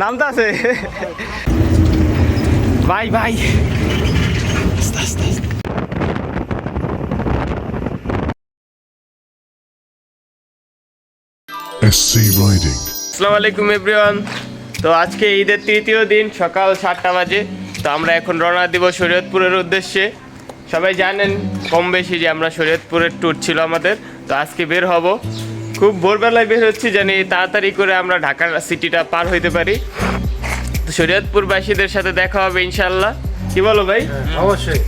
নামতা আছে? ভাই ভাই। আস্তে, আস্তে, আস্তে। SC Riding. আসসালামু আলাইকুম এভরিওয়ান তো আজকে ঈদের তৃতীয় দিন সকাল সাতটা বাজে। তো আমরা এখন রওনা দিব শরীয়তপুরের উদ্দেশ্যে। সবাই জানেন কম বেশি যে আমরা শরীয়তপুরের ট্যুর ছিল আমাদের। তো আজকে বের হব। খুব ভোরবেলায় বের হচ্ছি জানি তাড়াতাড়ি করে আমরা ঢাকার সিটিটা পার হইতে পারি। তো শরীয়তপুরবাসীদের সাথে দেখা হবে ইনশাল্লাহ কি বলো ভাই? অবশ্যই।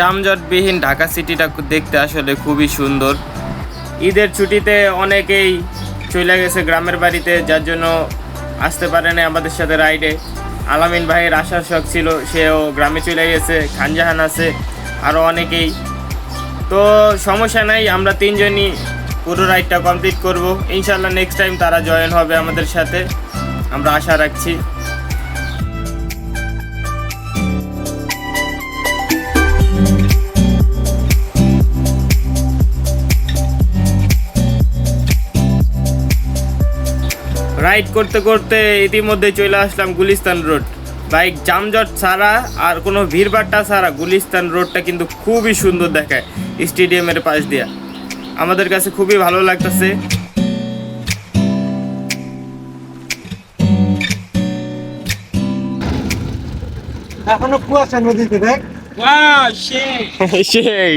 যানজটবিহীন ঢাকা সিটিটা দেখতে আসলে খুবই সুন্দর। ঈদের ছুটিতে অনেকেই চলে গেছে গ্রামের বাড়িতে, যার জন্য আসতে পারে না আমাদের সাথে রাইডে আলামিন ভাইয়ের আসার শখ ছিল, সেও গ্রামে চলে গেছে, খানজাহান আছে আরও অনেকেই। তো সমস্যা নাই, আমরা তিনজনই পুরো রাইডটা কমপ্লিট করব। ইনশাল্লাহ নেক্সট টাইম তারা জয়েন হবে আমাদের সাথে। আমরা আশা রাখছি। রাইড করতে করতে ইতিমধ্যে চলে আসলাম গুলিস্তান রোড। বাইক জামজট ছাড়া আর কোনো ভিড়ভাট্টা ছাড়া গুলিস্তান রোডটা কিন্তু খুবই সুন্দর দেখায় স্টেডিয়ামের পাশ দিয়া। আমাদের কাছে খুবই ভালো লাগতেছে। এখনও কুয়াশা নদীতে দেখ। সেই।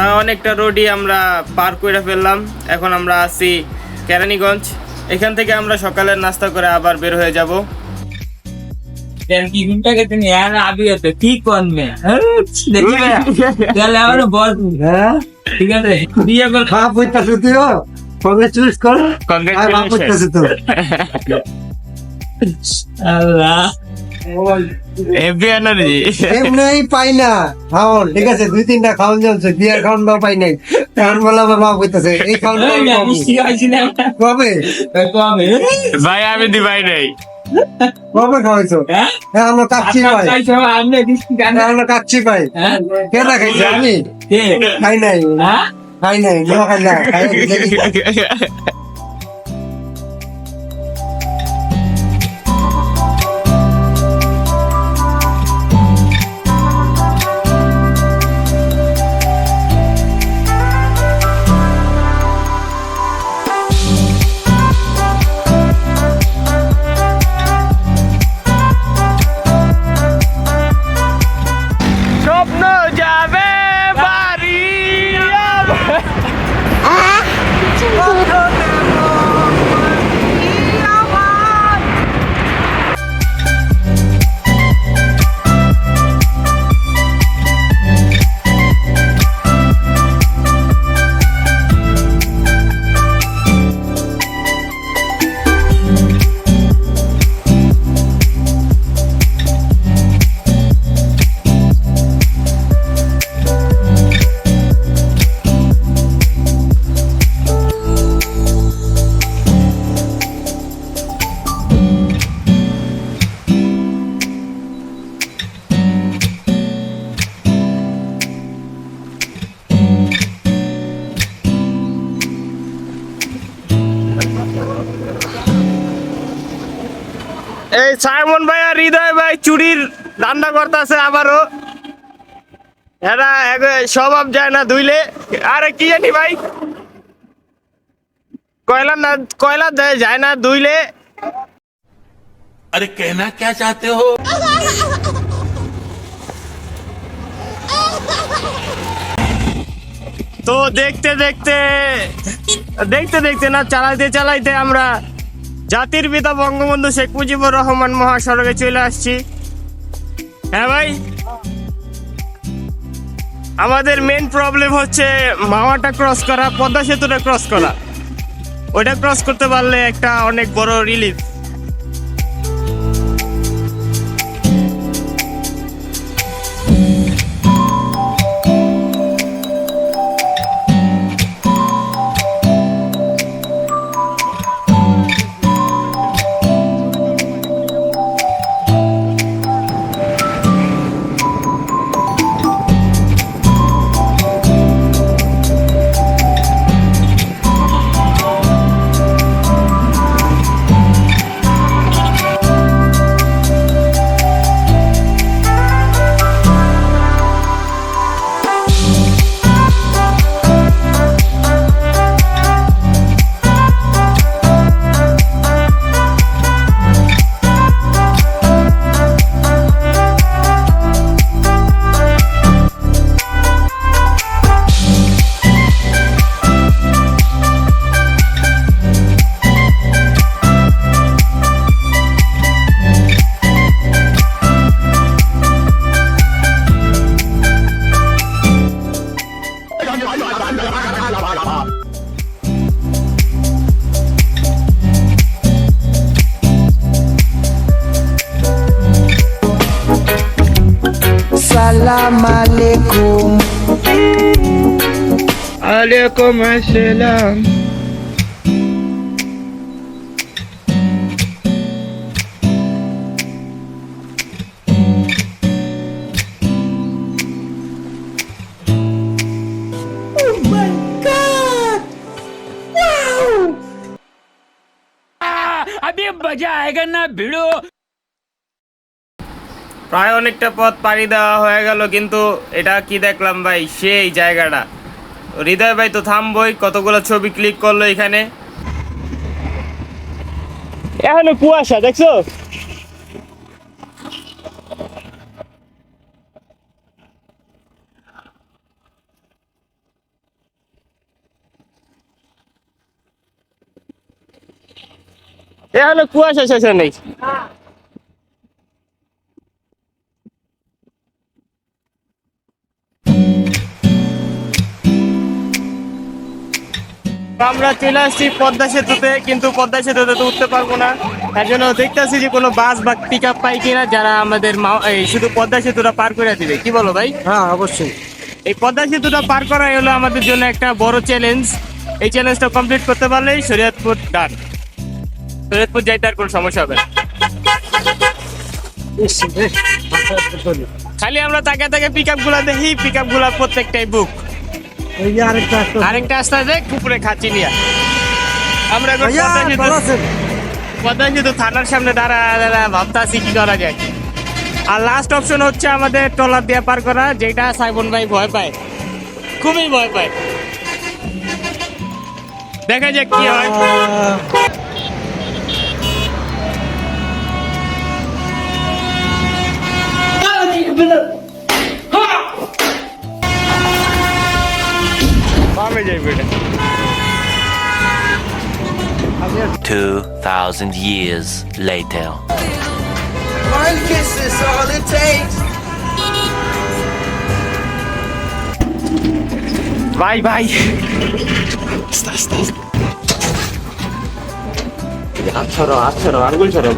প্রায় অনেকটা রোডই আমরা পার করে ফেললাম। এখন আমরা আছি কেরানীগঞ্জ। এখান থেকে আমরা সকালের নাস্তা করে আবার বের হয়ে যাব। আমার হ্যাঁ ঠিক আছে। বিয়ে কর। খারাপ হইতাছে তুইও? কংগ্রেচুলেট কর। আর বাপ হইতাছে তো আল্লাহ। এনার্জি এমনি পাই না। খাওন ঠিক আছে দুই তিনটা খাওন চলছে বিয়ার খাওন বা পাই নাই। এখন বলা আমার এই খাওন কবে? কবে ভাই আমি দিবাই নাই। কবে খাওয়াইছো? হ্যাঁ? হ্যাঁ আমরা কাচ্ছি আমি মিষ্টি খাই হ্যাঁ, আমরা কাচ্ছি পাই হ্যাঁ কেনা খাইছে? আমি? কে? খাই নাই। হ্যাঁ? খাই নাই খাই না সাইমন ভাই আর হৃদয় ভাই চুরির রান্না করতেছে আবারও। স্বভাব যায় না দুইলে। আরে কি জানি ভাই। কয়লা না কয়লা যায় না দুইলে। আরে কেনা কে চাতে হো? তো দেখতে দেখতে দেখতে দেখতে না চালাইতে চালাইতে আমরা জাতির পিতা বঙ্গবন্ধু শেখ মুজিবুর রহমান মহাসড়কে চলে আসছি। হ্যাঁ ভাই? আমাদের মেন প্রবলেম হচ্ছে মাওয়াটা ক্রস করা, পদ্মা সেতুটা ক্রস করা। ওইটা ক্রস করতে পারলে একটা অনেক বড় রিলিফ আলাইকুম আসসালাম প্রায় অনেকটা পথ পাড়ি দেওয়া হয়ে গেল কিন্তু এটা কি দেখলাম ভাই? সেই জায়গাটা। হৃদয় ভাই তো থামবই, কতগুলো ছবি ক্লিক করল এখানে? এখনও কুয়াশা, দেখছ? এখনও কুয়াশা শেষে নেই। আমরা চলে আসছি পদ্মা সেতুতে কিন্তু পদ্মা সেতুতে তো উঠতে পারব না। তার জন্য দেখতেছি যে কোনো বাস বা পিক আপ পাই কিনা যারা আমাদের শুধু পদ্মা সেতুটা পার করে দিবে। কি বলো ভাই? হ্যাঁ অবশ্যই। এই পদ্মা সেতুটা পার করাই হলো আমাদের জন্য একটা বড় চ্যালেঞ্জ এই চ্যালেঞ্জটা কমপ্লিট করতে পারলেই শরীয়তপুর ডান শরীয়তপুর যাইতে আর কোনো সমস্যা হবে না। খালি আমরা তাকে তাকে পিক আপগুলা দেখি পিক আপগুলা প্রত্যেকটাই বুক এই যে আরেকটা আসতো। আরেকটা রাস্তা দেখ কুপুরে খাচ্ছি নিয়ে। আমরা এখন ভাইয়া, পদ্মা সেতু ভালো আছেন? পদ্মা সেতু থানার সামনে দাঁড়া দাঁড়া ভাবতাছি কি করা যায়। আর লাস্ট অপশন হচ্ছে আমাদের ট্রলার দিয়ে পার করা যেটা সাইবন ভাই ভয় পায়। খুবই ভয় পায়। দেখা যাক কি হয়। আহ, বামে যাই বেটা 2,000 years later. One kiss is all it takes. ভাই ভাই হাত ছড়ো হাত ছড়ো আঙ্গুল ছড়ো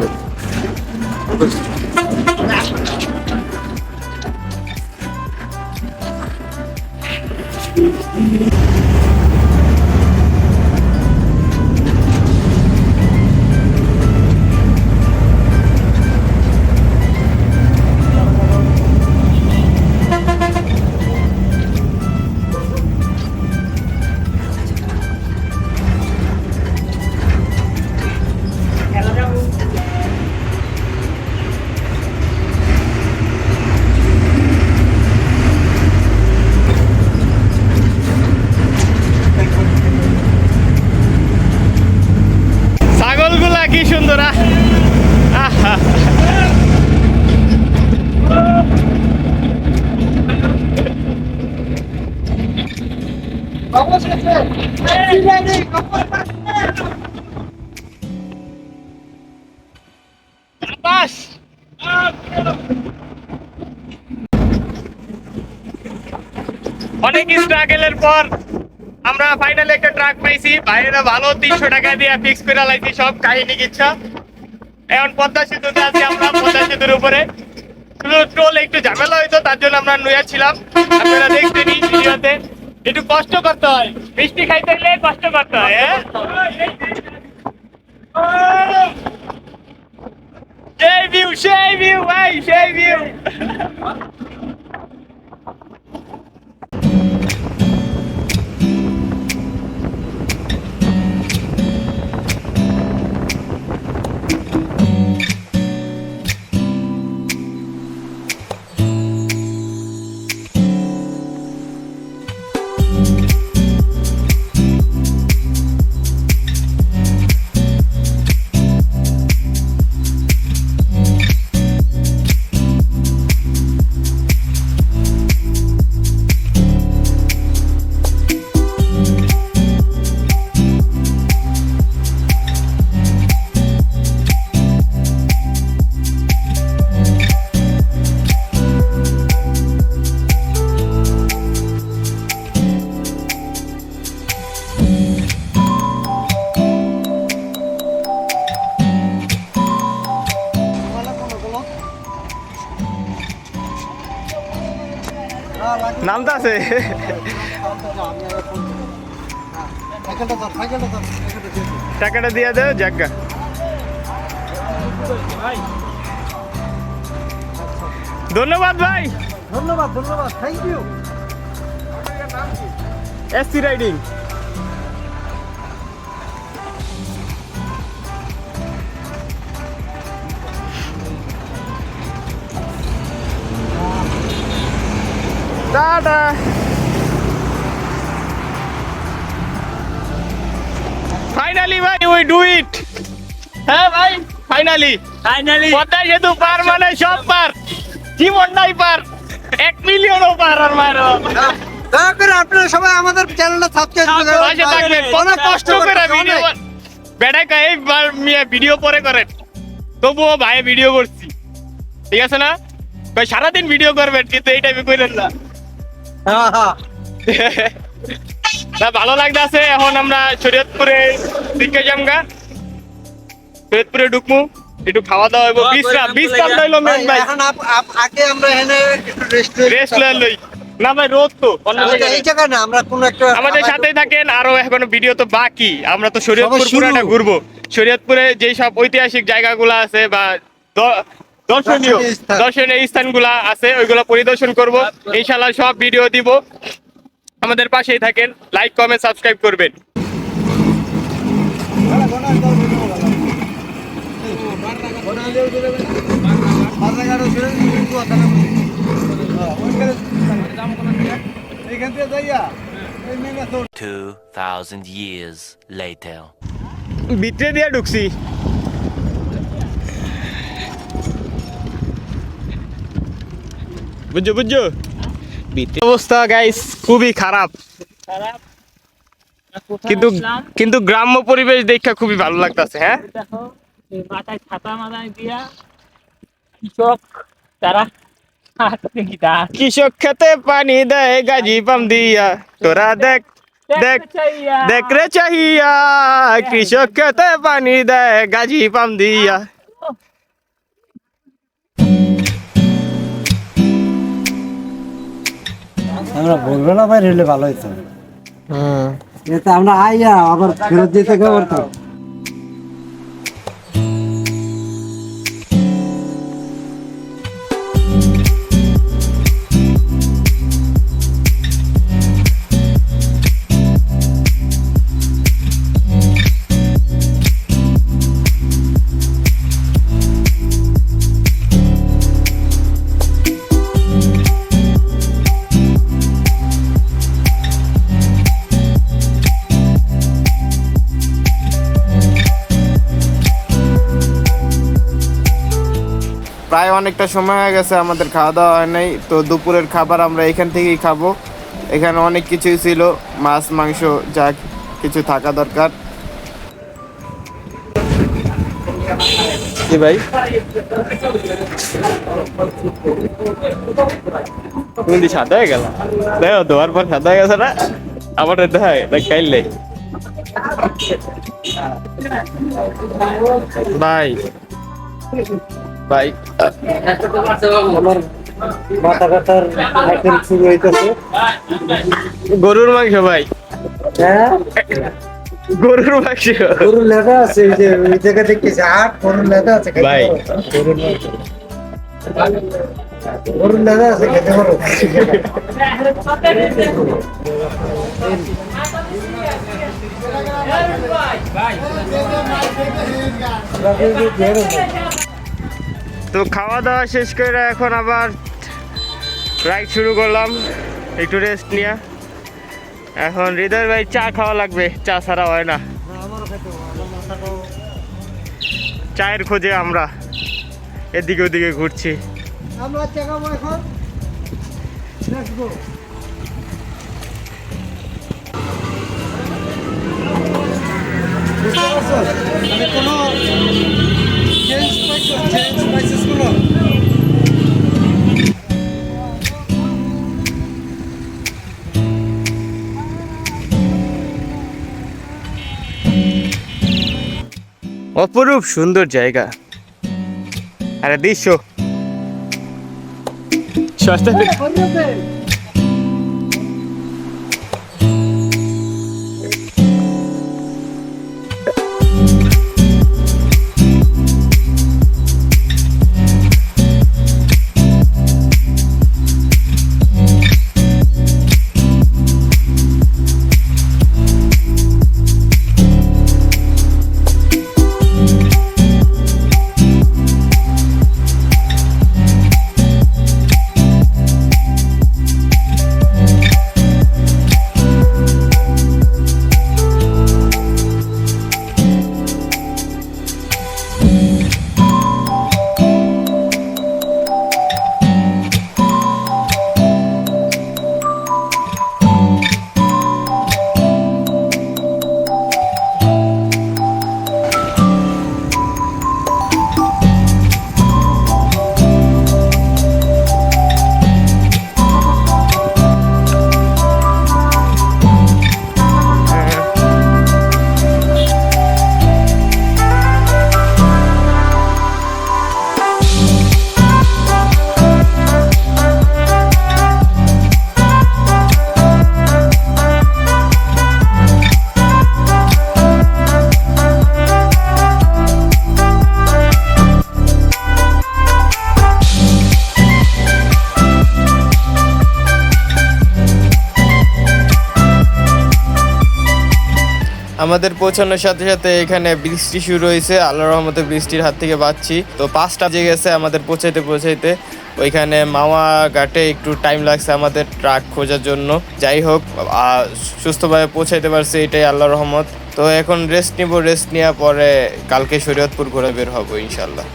অনেক স্ট্রাগলের পর আমরা ফাইনালি একটা ট্রাক পাইছি। বাইরে ভালো, তিনশো টাকা দিয়ে ফিক্স করে লাইছি, সব কাহিনী কিচ্ছা। এখন পদ্মা সেতুতে আছি আমরা, পদ্মা সেতুর উপরে। শুধু ট্রোল একটু ঝামেলা হইতো, তার জন্য আমরা নুয়া ছিলাম। আপনারা দেখতেনি ভিডিওতে। একটু কষ্ট করতে হয়। মিষ্টি খাইতে গেলে কষ্ট করতে হয় হ্যাঁ? সেই ভিউ সেই ভিউ ভাই, সেই ভিউ আছে। টাকাটা দিয়ে দেও জাগা। ধন্যবাদ ভাই। ধন্যবাদ ধন্যবাদ thank you AC riding. Tata finally ভাই উই ডু ইট হ্যাঁ ভাই ফাইনালি ফাইনালি পদ্মা সেতু পার মানে সব পার। জীবনটাই পার। এক মিলিয়নও পার আর মারো দয়া করে আপনারা সবাই আমাদের চ্যানেলটা সাবস্ক্রাইব করে পাশে থাকবেন। কোনো কষ্ট করে ভিডিও বেড়াই কাই মিয়া ভিডিও পরে করেন। তবুও ভাই ভিডিও করছি। ঠিক আছে না? সারাদিন ভিডিও করবেন কিন্তু এই টাইপে করেন না। না ভালো লাগতেছে। এখন আমরা শরীয়তপুরে দিকে জামগা শরীয়তপুরে ঢুকমু একটু খাওয়া দাওয়া হইব। বিশ্রাম বিশ্রাম লইলো মেন ভাই এখন আপ- আপ- আগে আমরা এখানে একটু রেস্ট রেস্ট লই লই। না ভাই রোদ তো। অন্য জায়গায় এই জায়গায়। না আমরা কোন একটা আমাদের সাথে থাকেন আরও এখনও ভিডিও তো বাকি। আমরা তো শরীয়তপুর। পুরাটা ঘুরবো। শরীয়তপুরে যেই সব ঐতিহাসিক জায়গাগুলো আছে বা দর্শনীয় দর্শনীয় স্থান। দর্শনীয় স্থানগুলা আছে ওইগুলো পরিদর্শন করব। ইনশাল্লাহ সব ভিডিও দিব। আমাদের পাশেই থাকেন লাইক কমেন্ট সাবস্ক্রাইব করবেন। মেনে 2,000 years later. ভিতরে দিয়ে ঢুকছি। বুঝছ বুঝছ ভিতরে অবস্থা গাইস খুবই খারাপ। খারাপ? কিন্তু কিন্তু গ্রাম্য পরিবেশ দেখা খুবই ভালো লাগতাছে হ্যাঁ? দেখো এই মাথায় ছাতা মাথায় দিয়া কৃষক তারা হাঁটতে কি তা কৃষক খেতে পানি দেয় গাজি পাম দিয়া। তোরা দেখ দেখ দেখ রে চাহিয়া। কৃষক খেতে পানি দেয় গাজি পাম দিয়া। আমরা ভোরবেলা ভাই হলে ভালো হইতো এতে আমরা আইয়া আবার ফেরত দিতে গেবো অনেকটা সময় হয়ে গেছে আমাদের খাওয়া দাওয়া হয় নাই। তো দুপুরের খাবার আমরা এখান থেকেই খাব। এখানে অনেক কিছুই ছিল মাছ মাংস যা কিছু থাকা দরকার। কি ভাই। তুমি সাদা হয়ে গেল? দেখো ধোয়ার পর সাদা হয়ে গেছে না? আমার দেখায় দেখ খাইলে ভাই। ভাই। আমার মাথা ব্যথার আইটেম শুরু হইতেছে। গরুর মাংস ভাই। হ্যাঁ? গরুর মাংস। গরুর লেখা আছে এই যে ওই জায়গা দেখতেছি। আট গরুর লেদা আছে ভাই। গরুর মাংস। গরুর লেদা আছে খেতে পারো? তো খাওয়া দাওয়া শেষ করে এখন আবার রাইড শুরু করলাম, একটু রেস্ট নিয়ে। এখন হৃদয় ভাই চা খাওয়া লাগবে, চা ছাড়া হয় না। চায়ের খোঁজে আমরা এদিকে ওদিকে ঘুরছি? মানে কোনো পাইছো? অপরূপ সুন্দর জায়গা। আরে দৃশ্য। সস্তা। আমাদের পৌঁছানোর সাথে সাথে এখানে বৃষ্টি শুরু হয়েছে। আল্লাহ রহমতে বৃষ্টির হাত থেকে বাঁচছি। তো পাঁচটা বেজে গেছে আমাদের পৌঁছাইতে পৌঁছাইতে। ওইখানে মাওয়া ঘাটে একটু টাইম লাগছে আমাদের ট্রাক খোঁজার জন্য। যাই হোক সুস্থভাবে পৌঁছাইতে পারছি, এটাই আল্লাহ রহমত। তো এখন রেস্ট নিব রেস্ট নেওয়ার পরে কালকে শরীয়তপুর ঘুরে বের হব ইনশাল্লাহ